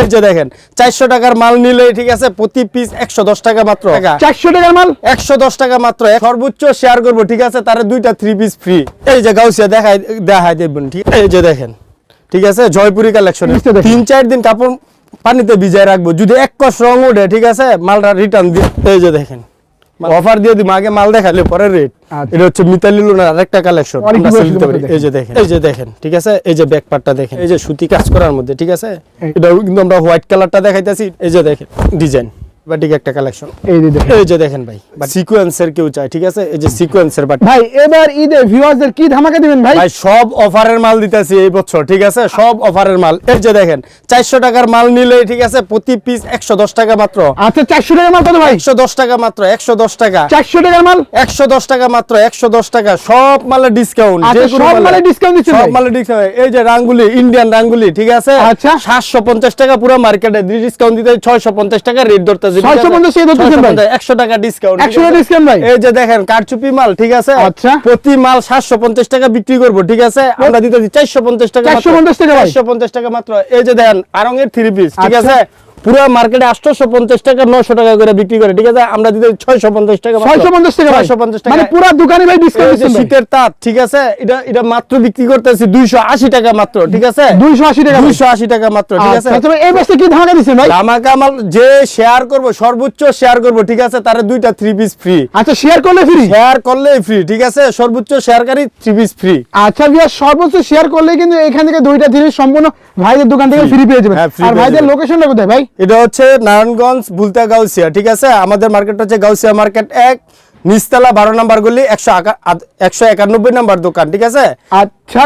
এই যে দেখেন চারশো টাকার মাল নিলে ঠিক আছে প্রতি পিস একশো দশ টাকা মাত্র। চারশো টাকার মাল? একশো দশ টাকা মাত্র। সর্বোচ্চ শেয়ার করব ঠিক আছে তারা দুইটা থ্রি পিস ফ্রি এই যে গাউসিয়া দেখাই দেখাই দেখবেন ঠিক এই যে দেখেন ঠিক আছে জয়পুরি কালেকশন। তিন চার দিন কাপড় পানিতে ভিজায় রাখব। যদি এক কষ রং উঠে ঠিক আছে মালটা রিটার্ন দিয়ে এই যে দেখেন। অফার দিয়ে দিব আগে মাল দেখালে পরে রেট আচ্ছা। এটা হচ্ছে মিতালি লোনার আরেকটা কালেকশন এই যে দেখেন এই যে দেখেন ঠিক আছে? এই যে ব্যাক পার্টটা দেখেন। এই যে সুতি কাজ করার মধ্যে ঠিক আছে? এটা কিন্তু আমরা হোয়াইট কালারটা দেখাইতেছি। এই যে দেখেন ডিজাইন বাটিক একটা কালেকশন এই যে এই যে দেখেন ভাই। সিকোয়েন্সের কেউ চাই ঠিক আছে? এই যে সিকোয়েন্সের বাটি। ভাই এবার ঈদে ভিউয়ারদের কি ধামাকা দিবেন ভাই? ভাই সব অফারের মাল দিতেছি এই বছর ঠিক আছে? সব অফারের মাল। এই যে দেখেন চারশো টাকার মাল নিলে ঠিক আছে প্রতি পিস একশো দশ টাকা মাত্র। আচ্ছা চারশো টাকার মাল কত ভাই? একশো দশ টাকা মাত্র একশো দশ টাকা। চারশো টাকার মাল? একশো দশ টাকা মাত্র একশো দশ টাকা। সব মালে ডিসকাউন্ট আচ্ছা, সব মালে discount দিচ্ছেন সব মালে ডিসকাউন্ট এই যে রাঙ্গুলি ইন্ডিয়ান রাঙ্গুলি ঠিক আছে? আচ্ছা। সাতশো পঞ্চাশ টাকা পুরো মার্কেটে ডিসকাউন্ট দিতে ছয়শো পঞ্চাশ টাকা রেট ধরতেছে। 650 টাকা ডিসকাউন্ট 100 টাকা discount ভাই? এই যে দেখেন কারচুপি মাল ঠিক আছে আচ্ছা। প্রতি মাল সাতশো পঞ্চাশ টাকা বিক্রি করব ঠিক আছে আমরা দিতেছি চারশো পঞ্চাশ টাকা 450 টাকা ভাই? চারশো পঞ্চাশ টাকা মাত্র এই যে দেখেন আরং এর থ্রি পিস ঠিক আচ্ছা। আছে পুরো মার্কেটে আটশো পঞ্চাশ টাকা নশো টাকা করে বিক্রি করে ঠিক আছে? আমরা দিতে ছয়শো পঞ্চাশ টাকা। ছয়শো পঞ্চাশ টাকা ভাই? 650 টাকা। মানে পুরো দোকানে ভাই ডিসকাউন্ট ভাই? শীতের তাঁত ঠিক আছে? এটা এটা মাত্র বিক্রি করতেছি দুইশো আশি টাকা মাত্র ঠিক আছে? 280 টাকা দুইশো আশি টাকা মাত্র ঠিক আছে? আচ্ছা, আচ্ছা এই বছর কি ধামাকা দিচ্ছেন ভাই? আমাকে আমার যে শেয়ার করব সর্বোচ্চ শেয়ার করব ঠিক আছে? তার দুইটা থ্রি পিস ফ্রি আচ্ছা শেয়ার করলে ফ্রি শেয়ার করলেই ফ্রি ঠিক আছে? সর্বোচ্চ শেয়ারকারী থ্রি পিস ফ্রি আচ্ছা ভিউয়ার সর্বোচ্চ শেয়ার করলে কিন্তু এখান থেকে দুইটা জিনিস সম্পূর্ণ ভাইদের দোকান থেকে ফ্রি পেয়ে যাবেন। হ্যাঁ, আর ভাইদের। লোকেশনটা কোথায় ভাই? এটা হচ্ছে নারায়ণগঞ্জ বুলতা গাউসিয়া ঠিক আছে? আমাদের মার্কেট হচ্ছে গাউসিয়া মার্কেট এক নিচতলা বারো নাম্বার গলি একশো একশো একানব্বই নাম্বার দোকান ঠিক আছে? আচ্ছা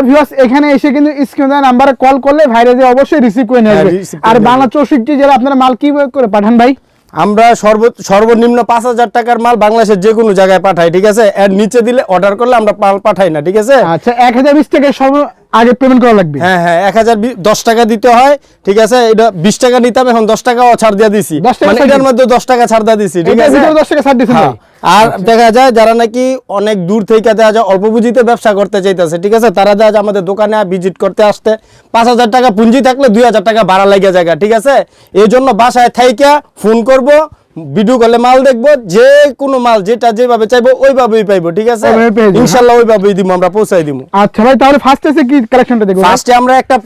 এখানে এসে কিন্তু স্ক্রিনে নাম্বারে কল করলে ভাইরা যে অবশ্যই রিসিভ করে নিয়ে হ্যাঁ, আর বাংলা চৌষট্টি জেলা আপনারা মাল কি করে পাঠান ভাই? আমরা সর্ব সর্বনিম্ন পাঁচ হাজার টাকার মাল বাংলাদেশের যে কোনো জায়গায় পাঠাই ঠিক আছে? এর নিচে দিলে অর্ডার করলে আমরা মাল পাঠাই না ঠিক আছে? আচ্ছা এক হাজার বিশ থেকে সর্ব আগে পেমেন্ট করা লাগবে? হ্যাঁ হ্যাঁ এক হাজার দশ টাকা দিতে হয় ঠিক আছে? এটা বিশ টাকা নিতাম এখন দশ টাকাও ছাড় দিয়ে দিছি। 10 টাকা মানে ছাড় এটার মধ্যে দশ টাকা ছাড় দিয়ে দিছি ঠিক আছে? দশ টাকা ছাড় হ্যাঁ। আর দেখা যায় যারা নাকি অনেক দূর থেকে দেখা যায় অল্প পুঁজিতে ব্যবসা করতে চাইতেছে ঠিক আছে? তারা দেখা যায় আমাদের দোকানে ভিজিট করতে আসতে পাঁচ হাজার টাকা পুঁজি থাকলে দুই হাজার টাকা ভাড়া লেগে যায় ঠিক আছে? এই জন্য বাসায় থাইকা ফোন করব ভিডিও কলে মাল দেখব যে কোনো মাল যেটা যেভাবে চাইব ওইভাবেই পাইবো ঠিক আছে। ইনশাল্লাহ ওইভাবেই দিব আমরা পৌঁছাই দিব আচ্ছা ভাই তাহলে ফার্স্ট এসে কি কালেকশনটা দেখব? ফার্স্টে আমরা একটা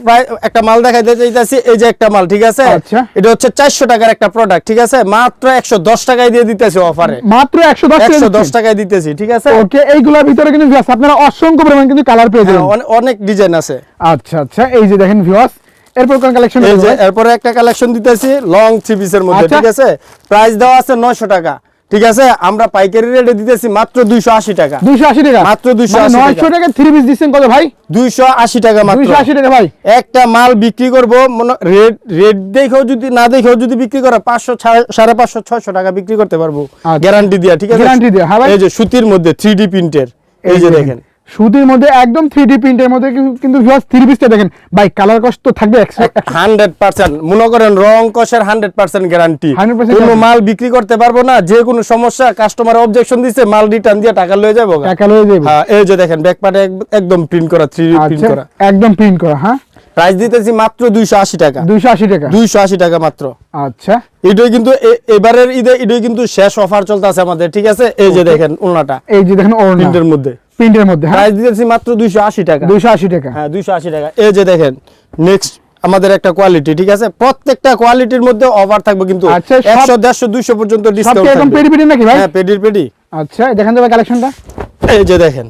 একটা মাল দেখাইতে চাইতেছি এই যে একটা মাল ঠিক আছে? আচ্ছা। এটা হচ্ছে চারশো টাকার একটা প্রোডাক্ট ঠিক আছে? মাত্র একশো দশ টাকায় দিয়ে দিতেছে অফারে মাত্র একশো দশ একশো দশ টাকা টাকায় দিতেছি ঠিক আছে? ওকে এইগুলোর ভিতরে কিন্তু আপনারা অসংখ্য পরিমাণ কিন্তু কালার পেয়ে হ্যাঁ, যাবেন অনে- অনেক ডিজাইন আছে। আচ্ছা আচ্ছা এই যে দেখেন ভিউয়ার্স এরপর কোন কালেকশন এই যে এরপরে একটা কালেকশন দিতেছি লং থ্রি পিসের মধ্যে আচ্ছা। ঠিক আছে? প্রাইস দেওয়া আছে নয়শো টাকা ঠিক আছে? আমরা পাইকারি রেটে দিতেছি মাত্র দুইশো আশি টাকা। দুইশো আশি টাকা? মাত্র 280 টাকা। থ্রি পিস দিচ্ছেন কত ভাই? দুইশো আশি টাকা মাত্র। টাকা ভাই। একটা মাল বিক্রি করব মনে রেট রেট দেখেও যদি না দেখেও যদি বিক্রি করে পাঁচশো সাড়ে পাঁচশো ছয়শো টাকা বিক্রি করতে পারব। আচ্ছা। গ্যারান্টি দিয়া ঠিক আছে? দেয়া, হ্যাঁ ভাই। এই যে সুতির মধ্যে থ্রি ডি প্রিন্টের এই যে দেখেন। সুতির মধ্যে একদম থ্রি ডি প্রিন্টের মধ্যে কিন্তু- ভিউয়ার্স থ্রি পিসটা দেখেন। ভাই কালার কষ্ট তো থাকবে হান্ড্রেড পার্সেন্ট মনে করেন রং কষের হান্ড্রেড পার্সেন্ট গ্যারান্টি 100% কোনো মাল বিক্রি করতে পারব না যে কোনো সমস্যা কাস্টমার অবজেকশন দিছে মাল রিটার্ন দিয়ে টাকা লয়ে যাব টাকা লয়ে যাবে। হ্যাঁ এই যে দেখেন ব্যাক পার্টে একদম প্রিন্ট করা থ্রি প্রিন্ট আচ্ছা করা। একদম প্রিন্ট করা হ্যাঁ? প্রাইস দিতেছি মাত্র দুইশো আশি টাকা। দুইশো আশি টাকা। দুইশো আশি টাকা মাত্র। আচ্ছা। এটাই কিন্তু এবারের ঈদে এটাই কিন্তু শেষ অফার চলতেছে আমাদের ঠিক আছে? এই যে দেখেন ওনাটা এই যে দেখেন ওড়না। প্রিন্টের মধ্যে। প্রিন্টের মধ্যে হ্যাঁ? প্রাইস দিতেছি মাত্র দুইশো আশি টাকা। দুইশো আশি টাকা। হ্যাঁ দুইশো আশি টাকা। এই যে দেখেন নেক্সট আমাদের একটা কোয়ালিটি ঠিক আছে? প্রত্যেকটা কোয়ালিটির মধ্যে অফার থাকবে কিন্তু আচ্ছা, সব- একশো দেড়শো দুইশো পর্যন্ত সব কি একদম পেডি পেডি নাকি ভাই? হ্যাঁ পেডি পেডি আচ্ছা দেখেন তো ভাই কালেকশনটা এই যে দেখেন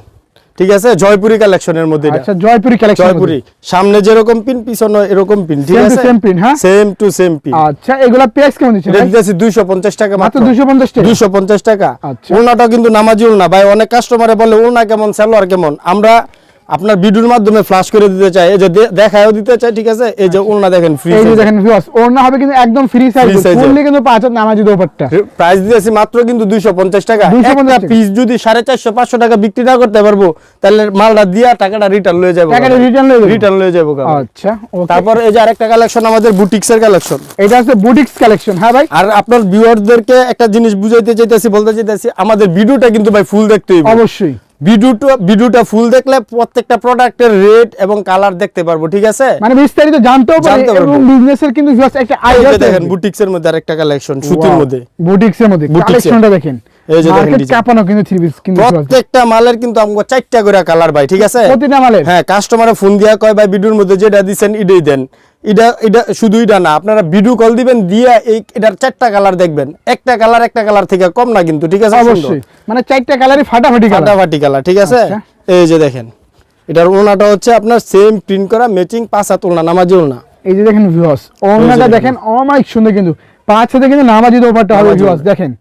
ঠিক আছে? জয়পুরি কালেকশনের মধ্যে আচ্ছা জয়পুরি কালেকশন জয়পুরি। সামনে যেরকম পিন পিছনে এরকম পিন ঠিক আছে? সেম পিন হ্যাঁ? সেম টু সেম পিন আচ্ছা এগুলা প্রাইস কেমন দিচ্ছেন এটা ভাই? দিতেছি দুইশো পঞ্চাশ টাকা মাত্র মাত্র। 250 টাকা? দুইশো পঞ্চাশ টাকা। আচ্ছা। উলনাটা কিন্তু নামাজি উলনা ভাই অনেক কাস্টমারে বলে উলনা কেমন সালোয়ার কেমন? আমরা আপনার ভিডিওর মাধ্যমে ফ্লাশ করে দিতে চাই এই যে দেখায়ও দিতে চাই ঠিক আছে? এই যে উলনা দেখেন ফ্রি এই যে দেখেন ভিউয়ার্স ওড়না হবে কিন্তু একদম ফ্রি সাইজ। ফুললি কিন্তু পাঁচ হাত নামাজি দোপাট্টা। প্রাইস দিয়েছি মাত্র কিন্তু দুইশো পঞ্চাশ টাকা। 250 একটা পিস যদি সাড়ে চারশো পাঁচশো টাকা বিক্রি না করতে পারব তাহলে মালটা দিয়া টাকাটা রিটার্ন লয়ে যাব টাকাটা return লয়ে যাব? রিটার্ন লয়ে যাব আচ্ছা ওকে তারপর এই যে আরেকটা কালেকশন আমাদের বুটিক্সের কালেকশন এটা হচ্ছে বুটিক্স কালেকশন হ্যাঁ ভাই? আর আপনার ভিউয়ারদেরকে একটা জিনিস বুঝাইতে চাইতেছি বলতে চাইতেছি আমাদের ভিডিওটা কিন্তু ভাই ফুল দেখতে হইবে। অবশ্যই। ভিডিওটা ভিডিওটা ফুল দেখলে প্রত্যেকটা প্রোডাক্টের রেট এবং কালার দেখতে পারব ঠিক আছে? মানে বিস্তারিত জানতেও পারে জানতে পারব। এবং বিজনেসের কিন্তু জাস্ট একটা আইডিয়া দেখেন বুটিক্সের মধ্যে আরেকটা কালেকশন সুতির মধ্যে। বুটিক্সের মধ্যে। কালেকশনটা দেখেন। এই যে দেখেন মার্কেট কিন্তু থ্রি পিস কিন্তু প্রত্যেকটা মালের কিন্তু আমাকে চারটা করে কালার ভাই ঠিক আছে? প্রতিটা মালের? হ্যাঁ কাস্টমারে ফোন দিয়া কয় ভাই ভিডিওর মধ্যে যেটা দিছেন এটাই দেন। এটা এটা শুধু এটা না আপনারা ভিডিও কল দিবেন দিয়ে এই এটার চারটা কালার দেখবেন। একটা কালার একটা কালার থেকে কম না কিন্তু ঠিক আছে অবশ্যই। মানে চারটা কালারই ফাটাফাটি কালার। ফাটাফাটি কালার ঠিক আছে? আচ্ছা। এই যে দেখেন এটার ওনাটা হচ্ছে আপনার সেম প্রিন্ট করা ম্যাচিং পাঁচ হাত ওনা নামাজি ওনা এই যে দেখেন ভিউয়ার্স ওড়নাটা দেখেন। অমাইক সুন্দর কিন্তু। পাঁচ সাথে কিন্তু নামাজি দোপারটা হবে ভিউয়ার্স দেখেন।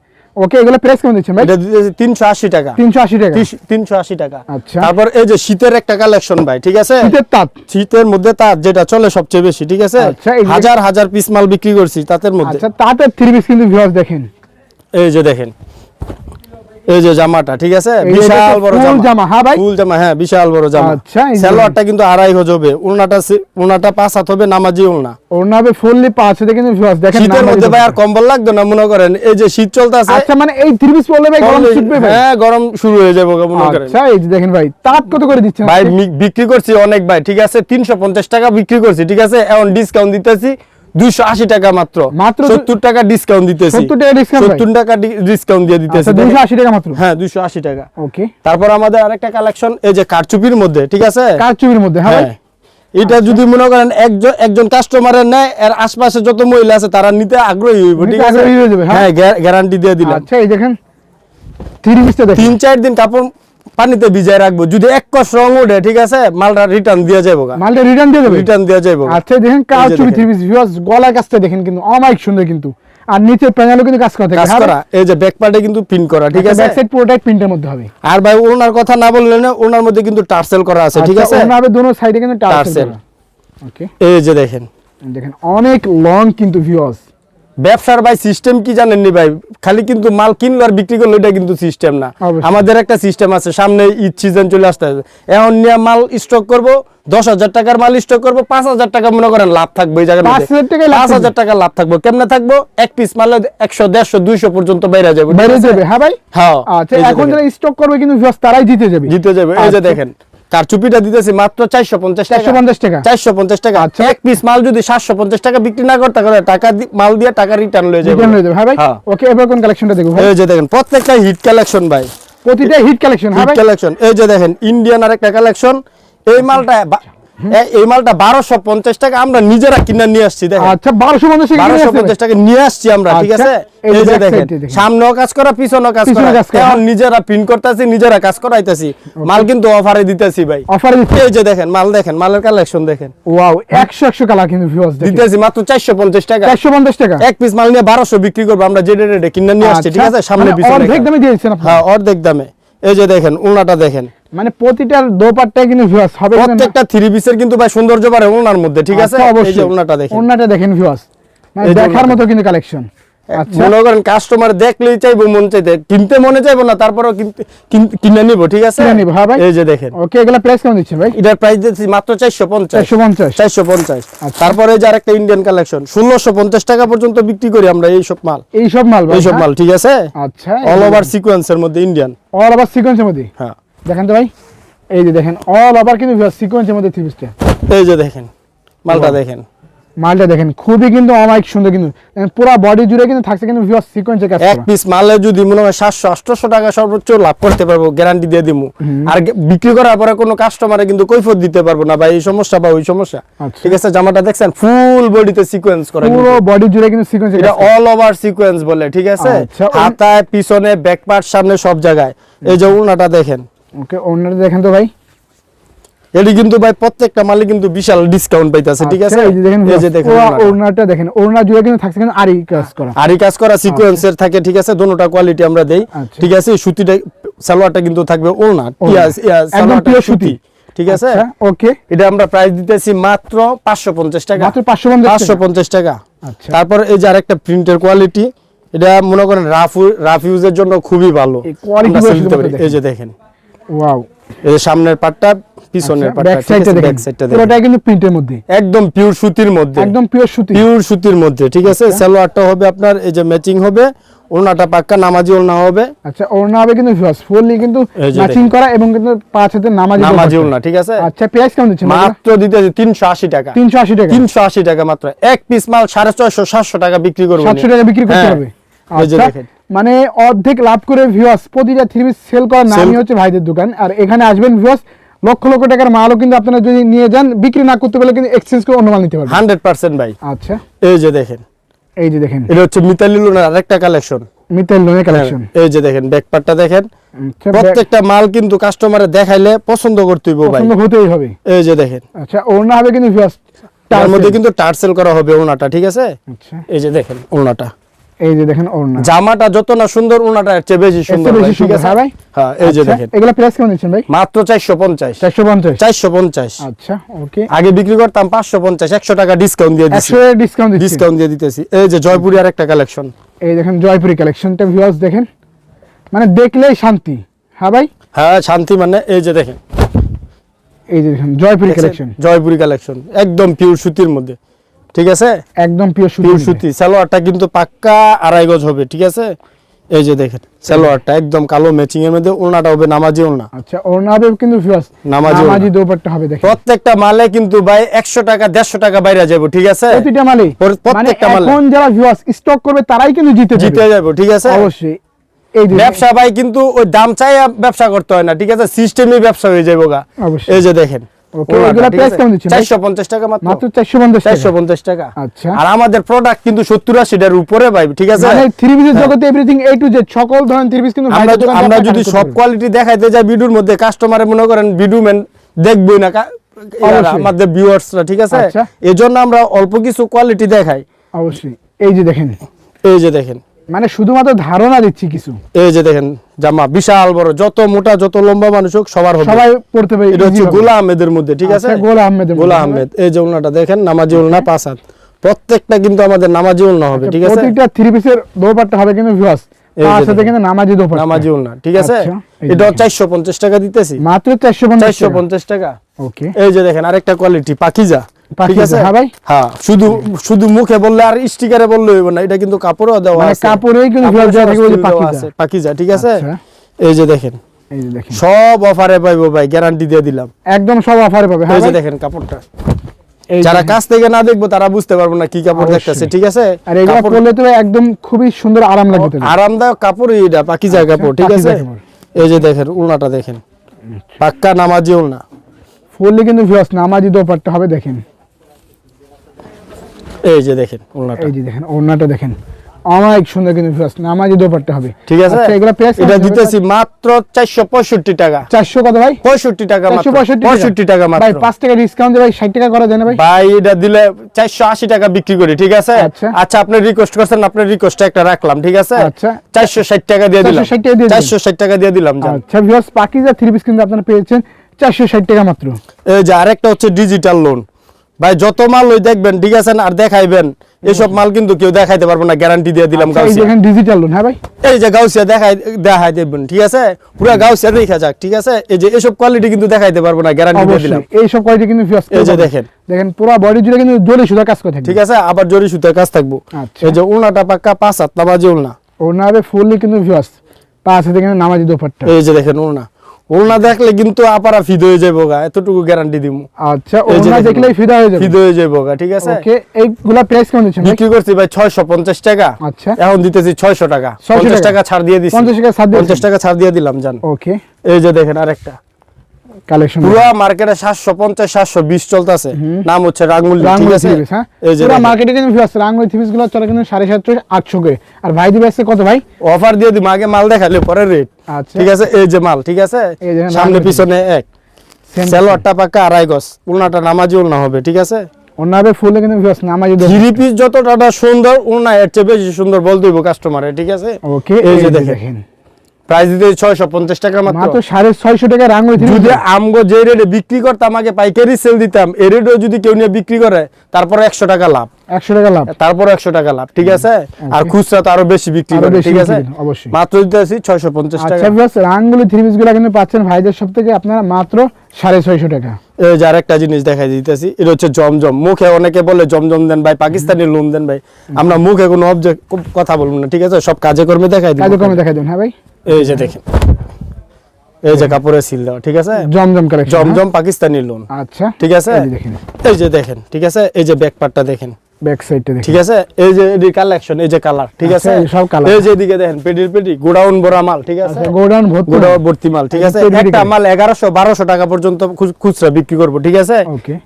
ওকে এগুলো প্রাইস কেমন দিচ্ছেন ভাই? এটা দিতেছি তিনশো আশি টাকা। তিনশো আশি টাকা? তিনশো আশি টাকা। আচ্ছা। তারপর এই যে শীতের একটা কালেকশন ভাই ঠিক আছে? শীতের তাঁত। শীতের মধ্যে তাঁত যেটা চলে সবচেয়ে বেশি ঠিক আছে? আচ্ছা, হাজার হাজার পিস মাল বিক্রি করছি তাঁতের মধ্যে। আচ্ছা তাঁতের থ্রি পিস কিন্তু ভিউয়ার্স দেখেন। এই যে দেখেন। এই যে জামাটা ঠিক আছে? বিশাল বড় জামা। জামা, হ্যাঁ ভাই? ফুল জামা হ্যাঁ বিশাল বড় জামা। আচ্ছা, সালোয়ারটা কিন্তু আড়াই গজ হবে। উনাটা উনাটা পাঁচ হাত হবে নামাজি উলনা ওড়না হবে ফুললি পাঁচ সাথে কিন্তু দেখেন শীতের মধ্যে ভাই আর কম্বল লাগতো না মনে করেন? এই যে শীত চলতেছে আচ্ছা মানে এই থ্রি পিস পরলে ভাই গরম শিখবে ভাই? হ্যাঁ গরম শুরু হয়ে যাবে মনে করেন। আচ্ছা এই যে দেখেন ভাই তাঁত কত করে দিচ্ছেন ভাই বিক্রি করছি অনেক ভাই ঠিক আছে? তিনশো পঞ্চাশ টাকা বিক্রি করছি ঠিক আছে? এখন ডিসকাউন্ট দিতেছি। দুইশো আশি টাকা মাত্র। মাত্র দু- সত্তর টাকা ডিসকাউন্ট দিতেছি। 70 টাকা ভাই? সত্তর টাকা ডিসকাউন্ট দিয়ে দিতেছি। আচ্ছা দুশো আশি টাকা মাত্র। হ্যাঁ দুইশো আশি টাকা। ওকে। তারপর আমাদের আরেকটা কালেকশন এই যে কারচুপির মধ্যে ঠিক আছে? কার চুবির মধ্যে হ্যাঁ হ্যাঁ। এটা যদি মনে করেন একজন একজন কাস্টমারের নেয় এর আশপাশে যত মহিলা আছে তারা নিতে আগ্রহী হইব ঠিক আছে? হয়ে হ্যাঁ। গ্যারান্টি দিয়ে দিলাম। আচ্ছা এই দেখেন থ্রি পিসটা দেখেন। তিন চার দিন কাপড় পানিতে ভিজায় রাখব। যদি এক কষ রং ওঠে ঠিক আছে মালটা রিটার্ন দিয়ে যাব মালটা রিটার্ন দিয়ে দেবে? রিটার্ন দিয়ে যাব আচ্ছা দেখেন চুবি দেখেন। থ্রি পিস ভিউয়ার্স গলার কাজটা দেখেন কিন্তু অমাইক সুন্দর কিন্তু। আর নিচের প্যানেলও কিন্তু কাজ করা কাজ করা। এই যে ব্যাক পার্টে কিন্তু পিন করা ঠিক আছে? ব্যাক সাইড পুরোটাই প্রিন্টের মধ্যে হবে। আর ভাই ওনার কথা না বললে না ওনার মধ্যে কিন্তু টার্সেল করা আছে ঠিক আছে? ওনার হবে দোনো সাইডে কিন্তু টার্সেল ওকে এই যে দেখেন। দেখেন অনেক লং কিন্তু ভিউয়ার্স ব্যবসার ভাই সিস্টেম কি জানেননি ভাই? খালি কিন্তু মাল কিনলো আর বিক্রি করল এটা কিন্তু সিস্টেম না। আমাদের একটা সিস্টেম আছে সামনে ঈদ সিজন চলে আসতে হবে এখন নিয়ে মাল স্টক করব দশ হাজার টাকার মাল স্টক করব পাঁচ হাজার টাকা মনে করেন লাভ থাকবে এই পাঁচ হাজার টাকা লাভ থাকব। কেমনে থাকব? এক পিস মাল একশো দেড়শো দুইশো পর্যন্ত বেড়ে যাবে আছে? যাবে হ্যাঁ ভাই? হ্যাঁ আচ্ছা এখন যারা স্টক করবে কিন্তু তারাই জিতে যাবে। জিতে যাবে এই যে আচ্ছা। দেখেন কারচুপিটা দিতেছি মাত্র চারশো পঞ্চাশ টাকা। পঞ্চাশ টাকা। চারশো পঞ্চাশ টাকা। আচ্ছা। এক পিস মাল যদি সাতশো পঞ্চাশ টাকা বিক্রি না করতে পারে টাকা মাল দিয়ে টাকা রিটার্ন লয়ে যাবে। রিটার্ন হয়ে যাবে। হ্যাঁ ভাই হ্যাঁ। ওকে এবার কোন কালেকশনটা দেখব এই যে দেখেন প্রত্যেকটা হিট কালেকশন ভাই। প্রতিটা হিট কালেকশন হিট কালেকশন এই যে দেখেন ইন্ডিয়ান আর একটা কালেকশন এই মালটা এই মালটা বারোশো পঞ্চাশ টাকা আমরা নিজেরা কিনে নিয়ে আসছি দেখেন। আচ্ছা বারোশো পঞ্চাশ টাকা বারোশো পঞ্চাশ টাকা নিয়ে আসছি আমরা ঠিক আচ্ছা, আছে? এই যে দেখেন সামনেও কাজ করা পিছনেও কাজ পিছনে করা। কাজ করা। এখন নিজেরা প্রিন্ট করতেছি নিজেরা কাজ করাইতেছি। মাল কিন্তু অফারে দিতেছি ভাই। অফারে এই যে দেখেন মাল দেখেন মালের কালেকশন দেখেন। ওয়াও একশো একশো কালার কিন্তু ভিউয়ার্স দিতেছি মাত্র চারশো পঞ্চাশ টাকা। চারশো পঞ্চাশ টাকা? এক পিস মাল নিয়ে বারোশো বিক্রি করব আমরা যে রেটে কিনে নিয়ে আসছি ঠিক আচ্ছা, আছে? সামনে মানে পিছনে অর্ধেক দামে দিয়ে দিচ্ছেন আপনি? হ্যাঁ অর্ধেক দামে। এই যে দেখেন উল্লাটা দেখেন। মানে প্রতিটার দোপাটটা কিন্তু ভিউয়ার্স হবে প্রত্যেকটা থ্রি পিসের কিন্তু ভাই সৌন্দর্য বাড়ে উল্লার মধ্যে ঠিক আছে? আচ্ছা, যে অবশ্যই। উল্লাটা দেখেন। উলনাটা দেখেন ভিউয়ার্স মানে দেখার মতো কিন্তু কালেকশন মনে করেন কাস্টমার দেখলেই চাইব মন চাইতে। কিনতে মনে চাইব না তারপরেও কিনতে- কিন- নিব ঠিক আছে? হ্যাঁ। এই যে দেখেন। ওকে এগুলা প্রাইস কেমন দিচ্ছেন ভাই? এটার প্রাইস দিচ্ছি মাত্র চারশো পঞ্চাশ। চারশো পঞ্চাশ। আচ্ছা। তারপরে যে আরেকটা ইন্ডিয়ান কালেকশন ষোলোশো পঞ্চাশ টাকা পর্যন্ত বিক্রি করি আমরা এইসব মাল। এইসব মাল ভাই এইসব হ্যাঁ? মাল ঠিক আছে? আচ্ছা অল ওভার সিকোয়েন্সের মধ্যে ইন্ডিয়ান অল ওভার সিকোয়েন্সের মধ্যে? হ্যাঁ। দেখেন তো ভাই এই যে দেখেন অল ওভার কিন্তু সিকোয়েন্সের মধ্যে থ্রি এই যে দেখেন মালটা. দেখেন। মালটা দেখেন খুবই কিন্তু অমাইক সুন্দর কিন্তু। পুরো বডি জুড়ে কিন্তু থাকছে কিন্তু ভিউয়ার সিকোয়েন্সের কাজ এক পিস মালে যদি মনে হয় সাতশো আটশো টাকা সর্বোচ্চ লাভ করতে পারব গ্যারান্টি দিয়ে দিব আর বিক্রি করার পরে কোনো কাস্টমারে কিন্তু কৈফত দিতে পারব না ভাই এই সমস্যা বা ওই সমস্যা। আচ্ছা। ঠিক আছে জামাটা দেখছেন ফুল বডিতে সিকোয়েন্স করা পুরো বডি জুড়ে কিন্তু সিকোয়েন্সের এটা অল ওভার সিকোয়েন্স বলে ঠিক আছে? আচ্ছা, হাতায় পিছনে ব্যাক পার্ট সামনে সব জায়গায়। এই যে উনাটা দেখেন। ওকে ওনাটা দেখেন তো ভাই। এটি কিন্তু ভাই প্রত্যেকটা মালে কিন্তু বিশাল ডিসকাউন্ট পাইতেছে ঠিক আছে? আচ্ছা, এই যে দেখেন এই যে দেখেন ওড়নাটা। ওড়না জুড়ে কিন্তু থাকছে কিন্তু আরি কাজ করা। আরি কাজ করা সিকোয়েন্সের থাকে ঠিক আছে? দোনোটা কোয়ালিটি আমরা দেই আচ্ছা। ঠিক আছে? সুতিটা সালোয়ারটা কিন্তু থাকবে ওলনা ইয়াস ইয়াস সালোয়ারটা সুতি। ঠিক আছে? ওকে এটা আমরা প্রাইস দিতেছি মাত্র পাঁচশো পঞ্চাশ টাকা। মাত্র পাঁচশো পঞ্চাশ পাঁচশো পঞ্চাশ টাকা। আচ্ছা। তারপর এই যে আরেকটা প্রিন্টের কোয়ালিটি এটা মনে করেন রাফ রাফ ইউজের জন্য খুবই ভালো। এই যে দেখেন। ওয়াও এই সামনের পাটটা পিছনের ব্যাক সাইডটা দেখেন। কিন্তু প্রিন্টের মধ্যে। একদম পিওর সুতির মধ্যে। একদম পিওর সুতি। পিওর সুতির মধ্যে ঠিক আছে? আচ্ছা। সালোয়ারটা হবে আপনার এই যে ম্যাচিং হবে ওনাটা পাক্কা নামাজি ওনা হবে। আচ্ছা ওড়না হবে কিন্তু ভিউয়ার্স ফুললি কিন্তু ম্যাচিং করা এবং কিন্তু পাঁচ হাতে নামাজি নামাজি। ওনা ঠিক আছে? আচ্ছা প্রাইস কেমন দিচ্ছেন মাত্র দিতেছি তিনশো আশি টাকা। তিনশো আশি টাকা। তিনশো আশি টাকা মাত্র। এক পিস মাল সাড়ে ছয়শো সাতশো টাকা বিক্রি করব সাতশো টাকা বিক্রি করতে হ্যাঁ। হবে। আচ্ছা মানে অর্ধেক লাভ করে ভিউয়ার্স প্রতিটা থ্রি পিস সেল করার নামই হচ্ছে ভাইদের দোকান। আর এখানে আসবেন ভিউয়ার্স লক্ষ লক্ষ টাকার মালও কিন্তু আপনারা যদি নিয়ে যান বিক্রি না করতে পারলে কিন্তু এক্সচেঞ্জ করে অন্য মাল নিতে পারবেন। হান্ড্রেড পার্সেন্ট ভাই। আচ্ছা। এই যে দেখেন। এই যে দেখেন। এটা হচ্ছে মিতালি লুনার আরেকটা কালেকশন মিতাল লোনের কালেকশন এই যে দেখেন ব্যাকপারটা দেখেন। আচ্ছা প্রত্যেকটা মাল কিন্তু কাস্টমারে দেখাইলে পছন্দ করতে হইব ভাই। পছন্দ হতেই হবে। এই যে দেখেন। আচ্ছা ওড়না হবে কিন্তু তার মধ্যে কিন্তু টার্সেল করা হবে ওনাটা ঠিক আছে? আচ্ছা। এই যে দেখেন ওনাটা এই যে দেখেন ওড়না। জামাটা যত না সুন্দর এর চেয়ে বেশি সুন্দর বেশি সুন্দর, হ্যাঁ ভাই? হ্যাঁ এই যে আচ্ছা, দেখেন। এগুলা প্রাইস কেমন দিচ্ছেন ভাই? মাত্র চারশো পঞ্চাশ। চারশো পঞ্চাশ? চারশো পঞ্চাশ। আচ্ছা ওকে আগে বিক্রি করতাম পাঁচশো পঞ্চাশ একশো টাকা ডিসকাউন্ট দিয়ে দিচ্ছি একশো ডিসকাউন্ট দিচ্ছি। ডিসকাউন্ট দিয়ে দিতেছি। এই যে জয়পুরি আর একটা কালেকশন এই দেখেন জয়পুরি কালেকশনটা ভিউয়ার্স দেখেন। মানে দেখলেই শান্তি। হ্যাঁ ভাই? হ্যাঁ শান্তি মানে এই যে দেখেন। এই যে দেখেন জয়পুরি কালেকশন জয়পুরি কালেকশন একদম পিওর সুতির মধ্যে। ঠিক আছে? একদম পিওর সুতি সুতি। সালোয়ারটা কিন্তু পাক্কা আড়াই গজ হবে ঠিক আছে? এই যে দেখেন সালোয়ারটা একদম কালো ম্যাচিং এর মধ্যে ওনাটা হবে নামাজি ওনা আচ্ছা ওড়না হবে কিন্তু ভিউয়ার্স নামাজি নামাজি দোপাট্টা হবে দেখেন। প্রত্যেকটা মালে কিন্তু ভাই একশো টাকা দেড়শো টাকা বাইরে যাব ঠিক আছে? প্রতিটা মালে? মানে প্রত্যেকটা মালে। এখন যারা ভিউয়ার্স স্টক করবে তারাই কিন্তু জিতে জিতে যাবে ঠিক আছে? অবশ্যই। এই যে ব্যবসা ভাই কিন্তু ওই দাম চাই ব্যবসা করতে হয় না ঠিক আছে? সিস্টেমই ব্যবসা হয়ে যাব গা। এই যে দেখেন এগুলা কেমন দিচ্ছেন টাকা মাত্র। মাত্র টাকা? আচ্ছা। আর আমাদের প্রোডাক্ট কিন্তু সত্তর আশিটার উপরে ভাই ঠিক আছে? মানে থ্রি পিসের জগতে এভরিথিং এ টু জেড সকল ধরনের থ্রি পিস কিন্তু আমরা যদি- আমরা যদি সব কোয়ালিটি দেখাইতে যাই ভিডিওর মধ্যে কাস্টমারে মনে করেন ভিডিও ম্যান দেখবই না। আমাদের ভিউয়ার্সরা ঠিক আছে? আচ্ছা। এই জন্য আমরা অল্প কিছু কোয়ালিটি দেখাই। অবশ্যই। এই যে দেখেন। এই যে দেখেন। মানে শুধুমাত্র ধারণা দিচ্ছি কিছু। এই যে দেখেন জামা বিশাল বড় যত মোটা যত লম্বা মানুষ হোক সবার হবে। সবাই পড়তে পারে এটা হচ্ছে গোলা আহমেদের মধ্যে ঠিক আছে? আচ্ছা, গোলা আহমেদের মধ্যে। গোলা আহমেদ এই যে উলনাটা দেখেন নামাজি উলনা পাঁচ হাত। প্রত্যেকটা কিন্তু আমাদের নামাজি উলনা হবে ঠিক আছে? প্রত্যেকটা থ্রি পিসের দোপাট্টা হবে কিন্তু ভিউয়ার্স নামাজি দোপাট্টা। নামাজি উলনা ঠিক আছে? আচ্ছা, এটা টাকা দিতেছি। মাত্র টাকা। ওকে এই যে দেখেন আরেকটা কোয়ালিটি পাকিজা। ঠিক আছে? হ্যাঁ ভাই? হ্যাঁ শুধু শুধু মুখে বললে আর স্টিকারে বললে হইব না এটা কিন্তু কাপড়ও দেওয়া মানে আছে। কাপড়েই কিন্তু আছে পাকিজা ঠিক আছে? আচ্ছা। এই যে দেখেন এই যে দেখেন। সব অফারে পাইবো ভাই গ্যারান্টি দিয়ে দিলাম। একদম সব অফারে পাবে হ্যাঁ এই যে দেখেন কাপড়টা। যারা কাছ থেকে না দেখব তারা বুঝতে পারব না কি কাপড় দেখতেছে ঠিক আছে? আর এগুলো পরলে তো একদম খুবই সুন্দর আরাম লাগবে আরামদায়ক কাপড় এটা পাকিজা আচ্ছা, কাপড় ঠিক আছে? এই যে দেখেন উলনাটা দেখেন। পাক্কা নামাজি উলনা। ফুললি কিন্তু নামাজি দোপাট্টা হবে দেখেন। এই যে দেখেন উলনাটা এই যে দেখেন ওড়নাটা দেখেন। অনেক সুন্দর কিন্তু নামাজি দোপাট্টা হবে। ঠিক আছে? আচ্ছা, এগুলো প্রাইস এটা দিতেছি মাত্র চারশো পঁয়ষট্টি টাকা। চারশো কত ভাই? পঁয়ষট্টি টাকা মাত্র। টাকা। ভাই মাত্র। পাঁচ টাকা ডিসকাউন্ট দিয়ে ভাই ষাট টাকা করা যায় না ভাই? ভাই এটা দিলে চারশো আশি টাকা বিক্রি করি ঠিক আছে? আচ্ছা। আচ্ছা আপনি রিকোয়েস্ট করছেন আপনার রিকোয়েস্ট একটা রাখলাম ঠিক আছে? আচ্ছা। চারশো ষাট টাকা দিয়ে দিলাম। 460 টাকা দিয়ে চারশো ষাট টাকা দিয়ে দিলাম আচ্ছা ভিউয়ার্স পাকিজা থ্রি পিস কিন্তু আপনারা পেয়েছেন চারশো ষাট টাকা মাত্র। এই যে আরেকটা হচ্ছে ডিজিটাল লোন ভাই যত মাল ওই দেখবেন ঠিক আছে আর দেখাইবেন এসব মাল কিন্তু কেউ দেখাইতে পারব না গ্যারান্টি দিয়ে দিলাম আচ্ছা, ডিজিটাল হ্যাঁ ভাই? এই যে গাউসিয়া দেখাই দেখাই দেবেন ঠিক আছে? পুরো গাউসিয়া দেখা যাক ঠিক আছে? এই যে এসব কোয়ালিটি কিন্তু দেখাইতে পারব না গ্যারান্টি দিয়ে দিলাম। অবশ্যই এই সব কোয়ালিটি কিন্তু এই যে দেখেন। দেখেন পুরো বডি জুড়ে কিন্তু জোরে সুদা কাজ করে ঠিক আছে? আবার জরি সুতার কাজ থাকব। আচ্ছা। এই যে উলনাটা পাক্কা পাঁচ হাত নামাজি উলনা। হবে ফুললি কিন্তু ভিউয়ার্স পাঁচ হাতে কিন্তু নামাজি দোপাট্টা। এই যে দেখেন উলনা। উলনা দেখলে কিন্তু আপারা ফিদ হয়ে যাব গা এতটুকু গ্যারান্টি দিব আচ্ছা ওনা। দেখলেই ফিদ হয়ে যাবে। ফিদ হয়ে যাব গা ঠিক আছে? ওকে এইগুলা প্রাইস কেমন দিচ্ছেন বিক্রি করছি ভাই ছয়শো পঞ্চাশ টাকা। আচ্ছা। এখন দিতেছি ছয়শো টাকা। 50 টাকা। টাকা ছাড় দিয়ে দিছি। 50 টাকা ছাড় দিয়ে 50 টাকা ছাড় দিয়ে দিলাম জান। ওকে। এই যে দেখেন আরেকটা। কালেকশন পুরো মার্কেটে সাতশো পঞ্চাশ সাতশো বিশ চলতেছে। নাম হচ্ছে রাঙ্গুলি ঠিক আছে? হ্যাঁ? এই যে পুরো মার্কেটে কিন্তু ভিউয়ার্স রাঙ্গুলি গুলো চলে কিন্তু সাড়ে সাতশো আটশো করে আর ভাই দিবে আসছে কত ভাই? অফার দিয়ে দিম আগে মাল দেখালে পরে রেট আচ্ছা। ঠিক আছে? এই যে মাল ঠিক আছে? সামনে পিছনে এক। সেলোয়ারটা পাক্কা আড়াই গজ। উলনাটা নামাজি উলনা হবে ঠিক আছে? হবে ফুলে কিন্তু ভিউয়ার্স নামাজি থ্রি পিস যতটা সুন্দর উলনা এর চেয়ে বেশি সুন্দর বলতে হইব কাস্টমারে ঠিক আছে? ওকে এই যে দেখেন। প্রাইস দিতে ছয়শো পঞ্চাশ টাকা মাত্র। টাকা রাঙ্গুলি যদি আমগো যে রেটে বিক্রি করতাম আগে পাইকারি সেল দিতাম এই রেটেও যদি কেউ নিয়ে বিক্রি করে তারপরে একশো টাকা লাভ। একশো টাকা লাভ। তারপর একশো টাকা লাভ ঠিক আছে? আর খুচরা তো আরও বেশি বিক্রি করে ঠিক আছে? অবশ্যই। মাত্র দিতে আছি ছয়শো পঞ্চাশ টাকা। আচ্ছা ভিউয়ার্স রাঙ্গুলি থ্রি পিসগুলো কিন্তু পাচ্ছেন ভাইদের সব থেকে আপনারা মাত্র সাড়ে ছয়শো টাকা। এই যে আরেকটা জিনিস দেখাই দিতেছি এটা হচ্ছে জমজম। মুখে অনেকে বলে জমজম দেন ভাই পাকিস্তানি লোন দেন ভাই। আমরা মুখে কোনো অবজেক্ট কথা বলব না ঠিক আছে? সব কাজে কর্মে দেখাই দিব। কাজে কমে দেখা দেন হ্যাঁ ভাই? এই যে দেখেন। এই যে কাপড়ে সিল দেওয়া ঠিক আছে? জমজম কালেকশন জমজম পাকিস্তানি লোন আচ্ছা। ঠিক আছে? এই যে দেখেন। ঠিক আছে? এই যে ব্যাক পার্টটা দেখেন। ব্যাক সাইডটা দেখেন। ঠিক আছে? এই যে কালেকশন এই যে কালার ঠিক আচ্ছা, আছে? সব colour। এই যে এদিকে দেখেন পেটি গোডাউন ভরা মাল ঠিক আছে? আচ্ছা গোডাউন ভর্তি গোডাউন ভর্তি মাল ঠিক আছে? পেটি পেটি। একটা মাল এগারোশো বারোশো টাকা পর্যন্ত খুচরা বিক্রি করব ঠিক আছে.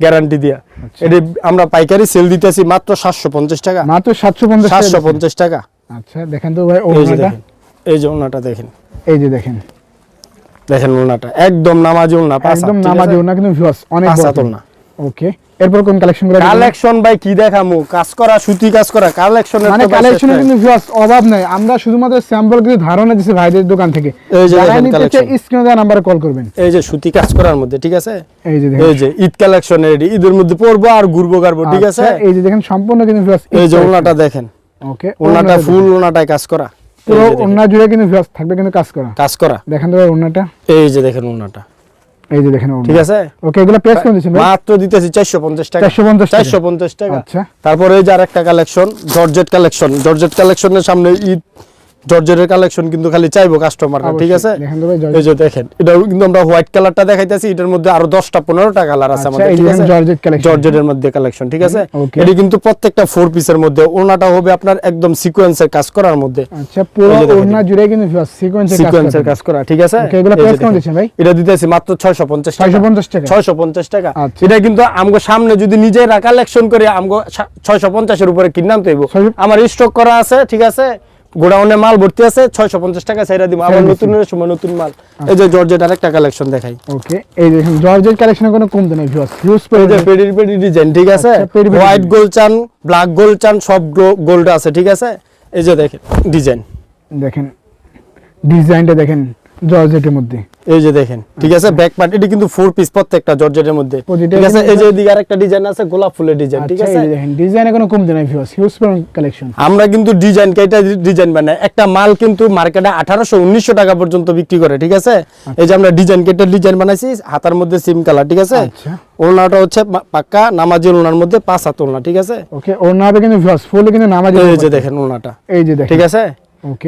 গ্যারান্টি দিয়া। এটি আমরা পাইকারি সেল দিতেছি মাত্র সাতশো পঞ্চাশ টাকা। মাত্র সাতশো পঞ্চাশ সাতশো পঞ্চাশ টাকা। আচ্ছা দেখেন তো ভাই দেখেন। এই যে ওনাটা দেখেন। এই যে দেখেন। দেখেন ওনাটা একদম নামাজি ওনা একদম নামাজি ওনা কিন্তু ভিউয়ার্স অনেক বড়। না ওকে এরপর কোন কালেকশনগুলো কালেকশন ভাই কি দেখামু? কাজ করা সুতি কাজ করা কালেকশনের মানে কালেকশনে কিন্তু ভিউয়ার্স অভাব নাই। আমরা শুধুমাত্র স্যাম্পল কিছু ধারণা দিছি ভাইদের দোকান থেকে। এই যে নিতে স্ক্রিনে দেওয়া নাম্বারে কল করবেন। এই যে সুতি কাজ করার মধ্যে ঠিক আছে? এই যে দেখেন। এই যে ঈদ কালেকশনের এটি ঈদের মধ্যে পরবো আর ঘুরবো গারবো ঠিক আছে? আচ্ছা, এই যে দেখেন সম্পূর্ণ কিন্তু ভিউয়ার্স এই যে ওনাটা দেখেন। ওকে ওনাটা ফুল ওনাটায় কাজ করা। পুরো জুড়ে কিন্তু ভিউয়ার্স থাকবে কিন্তু কাজ করা। কাজ করা। দেখেন তো ওনাটা এই যে দেখেন ওনাটা এই যে দেখেন ঠিক আছে? ওকে এগুলো দিচ্ছেন মাত্র দিতেছি চারশো পঞ্চাশ টাকা। 450 টাকা। চারশো পঞ্চাশ টাকা। আচ্ছা। তারপরে এই যে আরেকটা কালেকশন জর্জেট কালেকশন জর্জেট কালেকশনের সামনে ঈদ জর্জেটের কালেকশন কিন্তু খালি চাইব কাস্টমাররা ঠিক আছে। এই যে দেখেন এটা কিন্তু আমরা হোয়াইট কালারটা দেখাইতেছি এটার মধ্যে আরও দশটা পনেরোটা কালার আছে আচ্ছা, আমাদের ঠিক আছে জর্জেটের মধ্যে কালেকশন ঠিক আছে। এটি কিন্তু প্রত্যেকটা ফোর পিসের মধ্যে ওনাটা হবে আপনার একদম সিকোয়েন্সের কাজ করার মধ্যে আচ্ছা পুরো এই যে দেখেন। ওনা জুড়ে কিন্তু ভিউয়ার্স কাজ সিকোয়েন্সের কাজ করা ঠিক আছে এগুলো এই কেমন দিচ্ছেন ভাই? এটা দিতেছি মাত্র 650 টাকা 650 টাকা। 650 টাকা আচ্ছা। এটা কিন্তু আমগো সামনে যদি নিজেরা কালেকশন করে আমগো 650 এর উপরে কিনাম তো হইবো। 600 আমার স্টক করা আছে ঠিক আছে গোডাউনে মাল ভর্তি আছে 650 টাকা ছাইরা দিব। আবার নতুন সময় নতুন মাল। এই যে জর্জেট আরেকটা কালেকশন দেখাই। ওকে এই দেখেন জর্জেট কালেকশনে কোনো কমতে নাই ভিউয়ার্স হিউজ পেয়ে যায় পেডি পেডি ডিজাইন ঠিক আছে? আচ্ছা, হোয়াইট গোল গোল্ড চান ব্ল্যাক গোল্ড চান সব গোল্ড আছে ঠিক আছে? এই যে দেখেন ডিজাইন দেখেন ডিজাইনটা দেখেন। জর্জেটের মধ্যে। এই যে দেখেন ঠিক আছে? ব্যাক পার্ট এটি কিন্তু ফোর পিস প্রত্যেকটা জর্জেটের মধ্যে। ঠিক আছে? এই যে এদিকে আরেকটা ডিজাইন আছে গোলাপ ফুলের ডিজাইন ঠিক আচ্ছা আছে? এই দেখেন ডিজাইনে কোনো ভিউয়ার্স হিউজ কালেকশন আমরা কিন্তু ডিজাইন কেটা ডিজাইন বানাই। একটা মাল কিন্তু মার্কেটে আঠারোশো উনিশশো টাকা পর্যন্ত বিক্রি করে ঠিক আছে? এই যে আমরা ডিজাইন কেটের ডিজাইন বানাইছি হাতার মধ্যে সিম কালার ঠিক আছে? আচ্ছা। ওলনাটা হচ্ছে পাক্কা নামাজি ওলনার মধ্যে পাঁচ হাত ওলনা ঠিক আছে? ওকে ওর নামে কিন্তু ভিউয়ার্স ফুল কিন্তু নামাজ এই যে দেখেন ওলনাটা এই যে দেখেন। ঠিক আছে?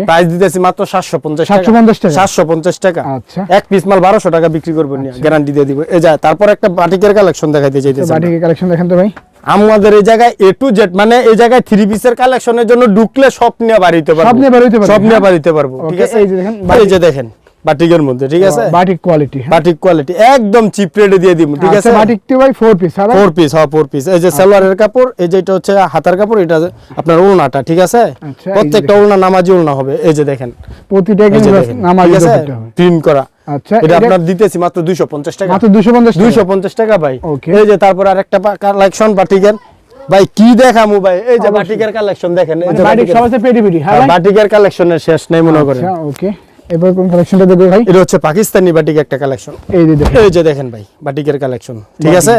প্রাইস দিতেছি মাত্র টাকা। 750 টাকা? টাকা। আচ্ছা। এক পিস মাল বারোশো টাকা বিক্রি করব নিয়ে গ্যারান্টি দিয়ে দিব। এই যায় তারপর একটা বাটিকের কালেকশন দেখাইতে চাইতেছি। কালেকশন দেখেন তো ভাই। আমাদের এই জায়গায় এ টু জেড মানে এই জায়গায় থ্রি পিসের কালেকশনের জন্য ঢুকলে সব নিয়ে বাড়িতে পারব। সব নিয়ে বাড়িতে পারব, সব নিয়ে হ্যাঁ। বাড়িতে পারব ঠিক আছে? এই যে দেখেন, এই যে দেখেন। বাটিকের মধ্যে ঠিক আছে? বাটিক কোয়ালিটি বাটিক কোয়ালিটি একদম চিপ রেটে দিয়ে দিব ঠিক আছে? Batik two by four piece হ্যাঁ ভাই? ফোর পিস হ্যাঁ ফোর পিস এই যে সালোয়ারের কাপড় এই যে এটা হচ্ছে হাতার কাপড় এটা আপনার ওলনাটা ঠিক আছে? আচ্ছা, প্রত্যেকটা ওলনা নামাজি ওলনা হবে এই যে দেখেন। প্রতিটা কিন্তু নামাজ আছে? হবে। প্রিন্ট করা। আচ্ছা এটা আপনার দিতেছি মাত্র 250 টাকা। মাত্র 250 দুইশো টাকা ভাই। এই যে তারপর আরেকটা কালেকশন বাটিকের। ভাই কি দেখামু ভাই? এই যে। বাটিকের কালেকশন দেখেন এই মানে যে বাটিক বাটিকের- সবাই পেডি পেডি হ্যাঁ হ্যাঁ, বাটিকের কালেকশনের শেষ নেই মনে করেন। আচ্ছা ওকে। এবার কোন কালেকশনটা দেখব ভাই? এটা হচ্ছে পাকিস্তানি বাটিক একটা কালেকশন এই যে দেখেন। এই যে দেখেন ভাই বাটিকের কালেকশন ঠিক আছে?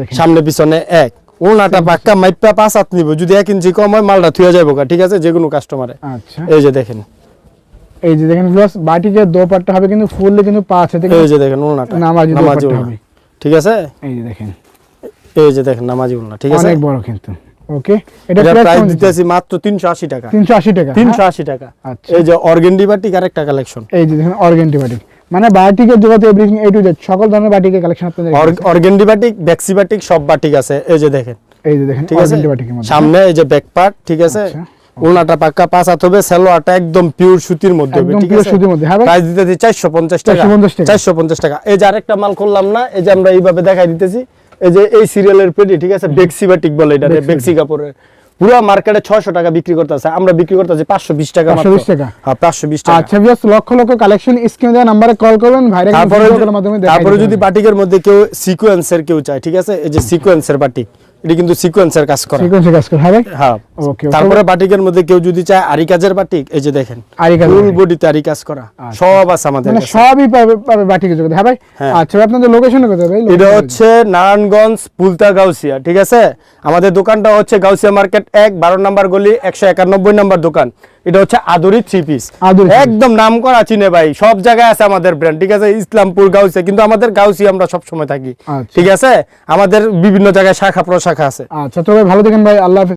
দেখেন। সামনে পিছনে এক। ওনাটা পাক্কা মাইপা পাঁচ হাত নিব। যদি এক ইঞ্চি কম হয় মালটা থুয়ে যাব ঠিক আছে? যে কোনো কাস্টমারে আচ্ছা। এই যে দেখেন। এই যে দেখেন ভিউয়ার্স বাটিকের দোপাট্টা হবে কিন্তু ফুললে কিন্তু পাঁচ হাতে এই যে দেখেন ওনাটা। নামাজি দোপাট্টা হবে। ঠিক আছে? এই যে দেখেন। এই যে দেখেন নামাজি ওনা। ঠিক আছে? অনেক বড় কিন্তু। ওকে এটা এটা প্রাইস প্রাইস দিতেছি দিতেছি মাত্র 380 টাকা। 380 টাকা। তিনশো? আশি টাকা। আচ্ছা। এই যে অর্গেন্ডি বাটিক আরেকটা কালেকশন এই যে দেখেন অর্গেন্টি বাটিক। মানে বাটিকের জগতে এভরিথিং এ টু জেড সকল ধরনের বাটিকের কালেকশন আপনাদের অর্গেন্ডি বাটিক বেক্সি বাটিক সব বাটিক আছে। এই যে দেখেন। এই যে দেখেন ঠিক আছে? অর্গেন্টি বাটিকের মধ্যে। সামনে এই যে ব্যাক পার্ট ঠিক আছে? আচ্ছা। ওনাটা পাক্কা পাঁচ হাত হবে সালোয়ারটা একদম পিওর সুতির মধ্যে হবে ঠিক আছে? সুতির মধ্যে, হ্যাঁ প্রাইস দিতেছি 450 টাকা। 450 টাকা। 450 টাকা। এই যে আরেকটা মাল করলাম না এই যে আমরা এইভাবে দেখাই দিতেছি। এই যে এই সিরিয়ালের পেটি ঠিক আছে? বেক্সি বা টিক বলে এটা বেক্সি কাপড়ের। পুরো মার্কেটে 600 টাকা বিক্রি করতেছে। আমরা বিক্রি করতেছি 520 টাকা মাত্র। 520 টাকা? হ্যাঁ 520 টাকা। আচ্ছা ভিউয়ার্স লক্ষ লক্ষ কালেকশন স্ক্রিনে দেওয়া নাম্বারে কল করবেন ভাইরা তারপরে মাধ্যমে তারপরে যদি বাটিকের মধ্যে কেউ সিকোয়েন্সের কেউ চায় ঠিক আছে? এই যে সিকোয়েন্সের বাটিক। এটা কিন্তু সিকোয়েন্সের কাজ করে। সিকোয়েন্সের কাজ করে হ্যাঁ ভাই? হ্যাঁ। ওকে তারপরে বাটিকের মধ্যে কেউ যদি চায় আরি কাজের বাটিক এই যে দেখেন আরি ফুল বডিতে আরি কাজ করা। আচ্ছা। সব আছে আমাদের মানে সবই পাবে পাবে বাটিকের জগতে। হ্যাঁ ভাই? হ্যাঁ। আচ্ছা আপনাদের লোকেশন কোথায় ভাই? এটা হচ্ছে নারায়ণগঞ্জ পুলতা গাউসিয়া ঠিক আছে? আমাদের দোকানটা হচ্ছে গাউসিয়া মার্কেট এক বারো নম্বর গলি একশো একানব্বই নম্বর দোকান। এটা হচ্ছে আদুরি থ্রি পিস আদরি একদম নাম করা চিনে ভাই সব জায়গায় আছে আমাদের ব্র্যান্ড ঠিক আছে? ইসলামপুর গাউসে কিন্তু আমাদের গাউসি আমরা সব সময় থাকি। আচ্ছা। ঠিক আছে? আমাদের বিভিন্ন জায়গায় শাখা প্রশাখা আছে। আচ্ছা তো ভাই ভালো দেখেন ভাই আল্লাহ